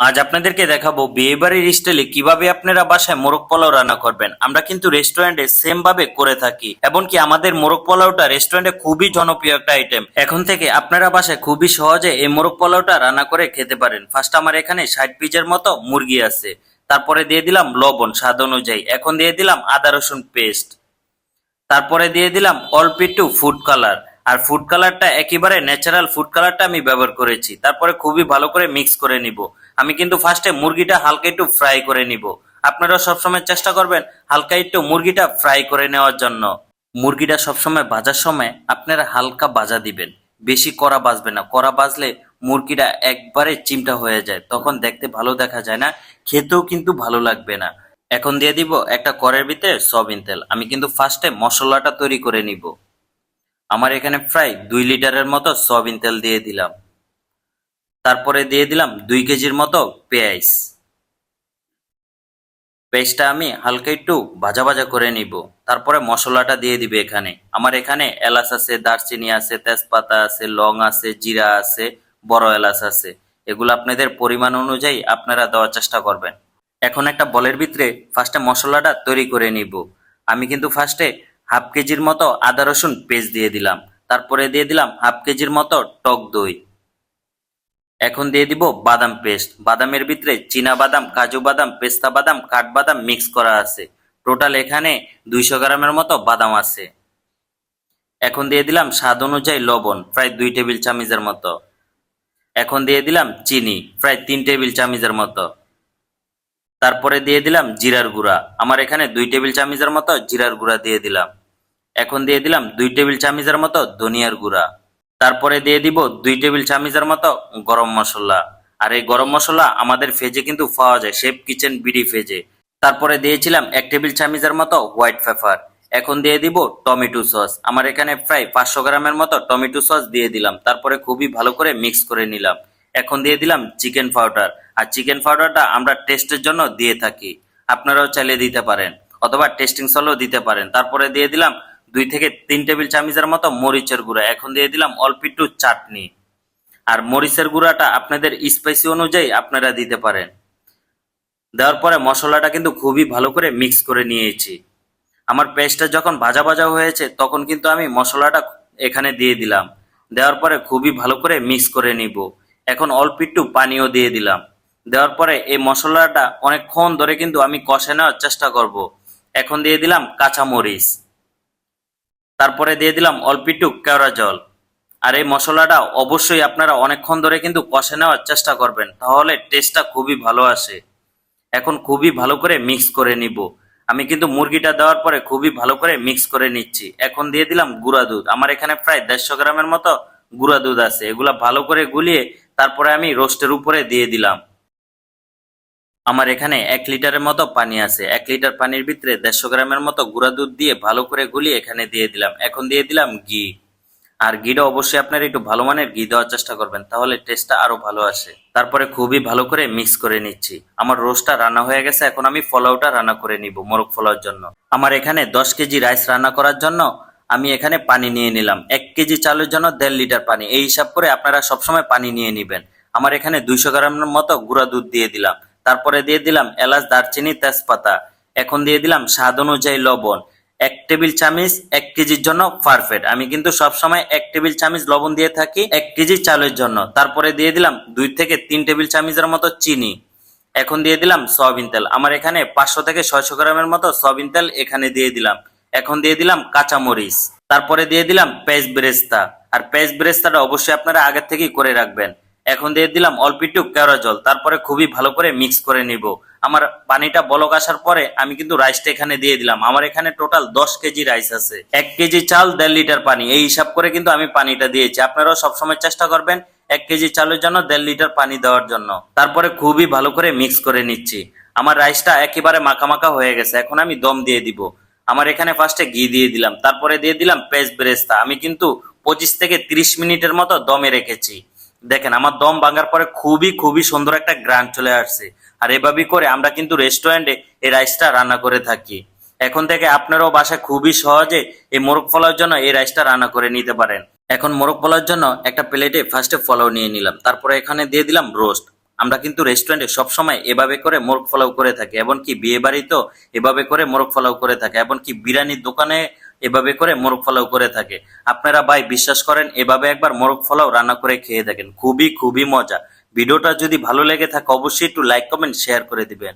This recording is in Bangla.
আজ আপনাদেরকে দেখাবো বিয়ে বাড়ির স্টাইলে কীভাবে আপনারা বাসায় মোরগ পোলাও রান্না করবেন। আমরা কিন্তু রেস্টুরেন্টে সেম ভাবে করে থাকি, এমনকি আমাদের মোরগ পোলাওটা রেস্টুরেন্টে খুবই জনপ্রিয় একটা আইটেম এখন থেকে আপনারা বাসায় খুবই সহজে এই মোরগ পোলাওটা রান্না করে খেতে পারেন। ফার্স্ট আমার এখানে ষাট পিজের মতো মুরগি আছে। তারপরে দিয়ে দিলাম লবণ স্বাদ অনুযায়ী। এখন দিয়ে দিলাম আদা রসুন পেস্ট তারপরে দিয়ে দিলাম অল্প একটু ফুড কালার আর ফুড কালারটা একেবারে ন্যাচারাল ফুড কালারটা আমি ব্যবহার করেছি। তারপরে খুবই ভালো করে মিক্স করে নিব। আমি কিন্তু ফার্স্টে মুরগিটা হালকা একটু ফ্রাই করে নিব। আপনারা সবসময় চেষ্টা করবেন হালকা একটু মুরগিটা ফ্রাই করে নেওয়ার জন্য। মুরগিটা সবসময় ভাজার সময় আপনারা হালকা ভাজা দিবেন। বেশি কড়া বাজবে না। কড়া বাজলে মুরগিটা একবারে চিমটা হয়ে যায়। তখন দেখতে ভালো দেখা যায় না, খেতেও কিন্তু ভালো লাগবে না। এখন দিয়ে দিব একটা কড়ের ভিতরে সয়াবিন তেল। আমি কিন্তু ফার্স্টে মশলাটা তৈরি করে নিব। আমার এখানে প্রায় দুই লিটারের মতো সয়াবিন তেল দিয়ে দিলাম। তারপরে দিয়ে দিলাম দুই কেজির মতো পেঁয়াজ। পেঁয়াজটা আমি হালকা একটু ভাজা ভাজা করে নিব। তারপরে মশলাটা দিয়ে দিবে এখানে। আমার এখানে এলাচ আছে, দারচিনি আছে, তেজপাতা আছে, লং আছে, জিরা আছে, বড় এলাচ আছে। এগুলো আপনাদের পরিমাণ অনুযায়ী আপনারা দেওয়ার চেষ্টা করবেন। এখন একটা বলের ভিতরে ফার্স্টে মশলাটা তৈরি করে নিব। আমি কিন্তু ফার্স্টে হাফ কেজির মতো আদা রসুন পেস্ট দিয়ে দিলাম। তারপরে দিয়ে দিলাম হাফ কেজির মতো টক দই। এখন দিয়ে দিব বাদাম পেস্ট। বাদামের ভিতরে চীনা বাদাম, কাজু বাদাম, পেস্তা বাদাম কাঠবাদাম মিক্স করা আছে। টোটাল এখানে দুইশো গ্রামের মতো বাদাম আছে। এখন দিয়ে দিলাম স্বাদ অনুযায়ী লবণ, প্রায় দুই টেবিল চামচের মতো। এখন দিয়ে দিলাম চিনি, প্রায় তিন টেবিল চামচের মতো। তারপরে দিয়ে দিলাম জিরার গুঁড়া। আমার এখানে দুই টেবিল চামচের মতো জিরার গুঁড়া দিয়ে দিলাম। এখন দিয়ে দিলাম দুই টেবিল চামচের মতো ধনিয়ার গুঁড়া। তারপরে দিয়ে দিব দুই টেবিল চামচের মতো গরম মশলা। আর এই গরম মশলা আমাদের ফেজে কিন্তু পাওয়া যায় শেফ কিচেন বিডি ফেজে। তারপরে দিয়েছিলাম এক টেবিল চামচের মতো হোয়াইট পেপার এখন দিয়ে দিব টমেটো সস। আমার এখানে প্রায় পাঁচশো গ্রামের মতো টমেটো সস দিয়ে দিলাম। তারপরে খুবই ভালো করে মিক্স করে নিলাম। এখন দিয়ে দিলাম চিকেন পাউডার আর চিকেন পাউডারটা আমরা টেস্টের জন্য দিয়ে থাকি। আপনারাও চাইলে দিতে পারেন, অথবা টেস্টিং সলও দিতে পারেন। তারপরে দিয়ে দিলাম দুই থেকে তিন টেবিল চামিচের মতো মরিচের গুঁড়া। এখন দিয়ে দিলাম অল্প একটু চাটনি। আর মরিচের গুঁড়াটা আপনাদের স্পাইসি অনুযায়ী আপনারা দিতে পারেন। দেওয়ার পরে মশলাটা কিন্তু খুবই ভালো করে মিক্স করে নিয়েছি। আমার পেস্টটা যখন ভাজা ভাজা হয়েছে, তখন কিন্তু আমি মশলাটা এখানে দিয়ে দিলাম। দেওয়ার পরে খুবই ভালো করে মিক্স করে নিব। এখন অল্প একটু পানিও দিয়ে দিলাম। দেওয়ার পরে এই মশলাটা অনেকক্ষণ ধরে কিন্তু আমি কষে নেওয়ার চেষ্টা করব। এখন দিয়ে দিলাম কাঁচা মরিচ তারপরে দিয়ে দিলাম অল্প একটু কেওড়া জল। আর এই মশলাটা অবশ্যই আপনারা অনেকক্ষণ ধরে কিন্তু কষে নেওয়ার চেষ্টা করবেন, তাহলে টেস্টটা খুবই ভালো আসে। এখন খুবই ভালো করে মিক্স করে নিব। আমি কিন্তু মুরগিটা দেওয়ার পরে খুবই ভালো করে মিক্স করে নিচ্ছি। এখন দিয়ে দিলাম গুঁড়া দুধ। আমার এখানে প্রায় দেড়শো গ্রামের মতো গুঁড়া দুধ আছে। এগুলা ভালো করে গুলিয়ে তারপরে আমি রোস্টের উপরে দিয়ে দিলাম। আমার এখানে এক লিটারের মতো পানি আছে। এক লিটার পানির ভিতরে দেড়শো গ্রামের মতো গুঁড়া দুধ দিয়ে ভালো করে গুলিয়ে এখানে দিয়ে দিলাম। এখন দিয়ে দিলাম ঘি। আর ঘিটা অবশ্যই আপনারা একটু ভালো মানের ঘি দেওয়ার চেষ্টা করবেন, তাহলে টেস্টটা আরও ভালো আসে। তারপরে খুবই ভালো করে মিক্স করে নিচ্ছি। আমার রোস্টটা রান্না হয়ে গেছে, এখন আমি পোলাওটা রান্না করে নিব মোরগ পোলাওর জন্য। আমার এখানে দশ কেজি রাইস রান্না করার জন্য আমি এখানে পানি নিয়ে নিলাম। এক কেজি চালের জন্য দেড় লিটার পানি। এই হিসাব করে আপনারা সবসময় পানি নিয়ে নেবেন। আমার এখানে দুইশো গ্রামের মতো গুঁড়া দুধ দিয়ে দিলাম। তারপরে দিয়ে দিলাম এলাচ, দারচিনি, তেজপাতা। এখন দিয়ে দিলাম স্বাদ অনুযায়ী লবণ। এক টেবিল চামচ, এক কেজির জন্য পারফেক্ট। আমি কিন্তু সব সময় এক টেবিল চামচ লবণ দিয়ে থাকি, এক কেজি চালের জন্য। তারপরে দিয়ে দিলাম দুই থেকে তিন টেবিল চামচের মতো চিনি। এখন দিয়ে দিলাম সয়াবিন তেল। আমার এখানে পাঁচশো থেকে ছয়শো গ্রামের মতো সয়াবিন তেল এখানে দিয়ে দিলাম। এখন দিয়ে দিলাম কাঁচামরিচ। তারপরে দিয়ে দিলাম পেঁয়াজ বেরেস্তা। আর পেঁয়াজ বেরেস্তাটা অবশ্যই আপনারা আগের থেকেই করে রাখবেন। এখন দিয়ে দিলাম অল্প একটু কেওড়া জল, তারপরে খুবই ভালো করে মিক্স করে নিব। আমার পানিটা বলক আসার পরে আমি কিন্তু রাইসটা এখানে দিয়ে দিলাম। আমার এখানে টোটাল দশ কেজি রাইস আছে। এক কেজি চাল, দেড় লিটার পানি। এই হিসাব করে কিন্তু আমি পানিটা দিয়েছি। আপনারাও সবসময় চেষ্টা করবেন এক কেজি চালের জন্য দেড় লিটার পানি দেওয়ার জন্য। তারপরে খুবই ভালো করে মিক্স করে নিচ্ছি। আমার রাইসটা একেবারে মাখা মাখা হয়ে গেছে। এখন আমি দম দিয়ে দিব। আমার এখানে ফার্স্টে ঘি দিয়ে দিলাম। তারপরে দিয়ে দিলাম পেস্ট বেরেস্তা। আমি কিন্তু পঁচিশ থেকে তিরিশ মিনিটের মতো দমে রেখেছি। দেখেন, আমার দম ভাঙার পরে খুবই খুবই সুন্দর একটা গ্রান্ট চলে আসছে। আর এভাবেই করে আমরা কিন্তু রেস্টুরেন্টে এই রাইসটা রান্না করে থাকি। এখন থেকে আপনারাও বাসায় খুবই সহজে এই মোরগ পোলাওর জন্য এই রাইসটা রান্না করে নিতে পারেন। এখন মোরগ পোলাওর জন্য একটা প্লেটে ফার্স্টে পোলাও নিয়ে নিলাম। তারপরে এখানে দিয়ে দিলাম রোস্ট আমরা কিন্তু রেস্টুরেন্টে সবসময় এভাবে করে মোরগ পোলাও করে থাকি, এমনকি বিয়ে বাড়িতেও এভাবে করে মোরগ পোলাও করে থাকে, এমনকি বিরিয়ানির দোকানে এভাবে করে মোরগ ফলাও করে থাকে। আপনারা ভাই বিশ্বাস করেন, এভাবে একবার মোরগ ফলাও রান্না করে খেয়ে থাকেন খুবই খুবই মজা। ভিডিওটা যদি ভালো লেগে থাকে, অবশ্যই একটু লাইক কমেন্ট শেয়ার করে দিবেন।